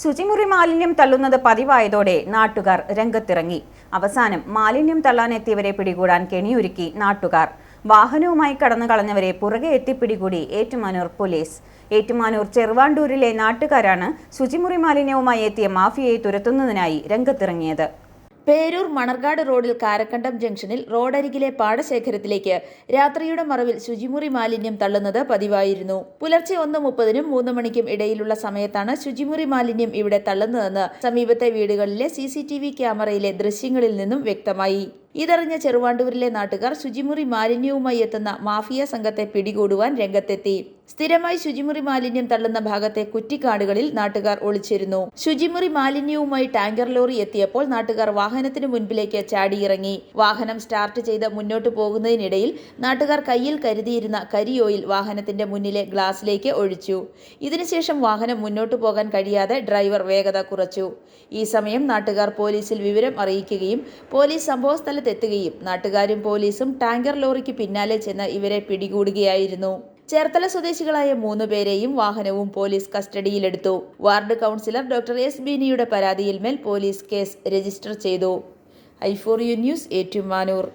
ശുചിമുറി മാലിന്യം തള്ളുന്നത് പതിവായതോടെ നാട്ടുകാർ രംഗത്തിറങ്ങി. അവസാനം മാലിന്യം തള്ളാനെത്തിയവരെ പിടികൂടാൻ കെണിയൊരുക്കി നാട്ടുകാർ. വാഹനവുമായി കടന്നു കളഞ്ഞവരെ പുറകെ എത്തിപ്പിടികൂടി ഏറ്റുമാനൂർ പോലീസ്. ഏറ്റുമാനൂർ ചെറുവാണ്ടൂരിലെ നാട്ടുകാരാണ് ശുചിമുറി മാലിന്യവുമായി എത്തിയ മാഫിയയെ തുരത്തുന്നതിനായി രംഗത്തിറങ്ങിയത്. പേരൂർ മണർകാട് റോഡിൽ കാരക്കണ്ടം ജംഗ്ഷനിൽ റോഡരികിലെ പാടശേഖരത്തിലേക്ക് രാത്രിയുടെ മറവിൽ ശുചിമുറി മാലിന്യം തള്ളുന്നത് പതിവായിരുന്നു. പുലർച്ചെ ഒന്ന് മുപ്പതിനും മൂന്ന് മണിക്കും ഇടയിലുള്ള സമയത്താണ് ശുചിമുറി മാലിന്യം ഇവിടെ തള്ളുന്നതെന്ന് സമീപത്തെ വീടുകളിലെ സി ക്യാമറയിലെ ദൃശ്യങ്ങളിൽ നിന്നും വ്യക്തമായി. ഇതറിഞ്ഞ ചെറുവാണ്ടൂരിലെ നാട്ടുകാർ ശുചിമുറി മാലിന്യവുമായി എത്തുന്ന മാഫിയ സംഘത്തെ പിടികൂടുവാൻ രംഗത്തെത്തി. സ്ഥിരമായി ശുചിമുറി മാലിന്യം തള്ളുന്ന ഭാഗത്തെ കുറ്റിക്കാടുകളിൽ നാട്ടുകാർ ഒളിച്ചിരുന്നു. ശുചിമുറി മാലിന്യവുമായി ടാങ്കർ ലോറി എത്തിയപ്പോൾ നാട്ടുകാർ വാഹനത്തിന് മുൻപിലേക്ക് ചാടിയിറങ്ങി. വാഹനം സ്റ്റാർട്ട് ചെയ്ത് മുന്നോട്ട് പോകുന്നതിനിടയിൽ നാട്ടുകാർ കയ്യിൽ കരുതിയിരുന്ന കരിയോയിൽ വാഹനത്തിന്റെ മുന്നിലെ ഗ്ലാസിലേക്ക് ഒഴിച്ചു. ഇതിനുശേഷം വാഹനം മുന്നോട്ട് പോകാൻ കഴിയാതെ ഡ്രൈവർ വേഗത കുറച്ചു. ഈ സമയം നാട്ടുകാർ പോലീസിൽ വിവരം അറിയിക്കുകയും പോലീസ് സംഭവസ്ഥലത്തെത്തുകയും നാട്ടുകാരും പോലീസും ടാങ്കർ ലോറിക്ക് പിന്നാലെ ചെന്ന് ഇവരെ പിടികൂടുകയായിരുന്നു. ചേർത്തല സ്വദേശികളായ മൂന്ന് പേരെയും വാഹനവും പോലീസ് കസ്റ്റഡിയിലെടുത്തു. വാർഡ് കൗൺസിലർ ഡോക്ടർ എസ് ബീനിയുടെ പരാതിയിൽ മേൽ പോലീസ് കേസ് രജിസ്റ്റർ ചെയ്തു. I four U news Ettumanoor.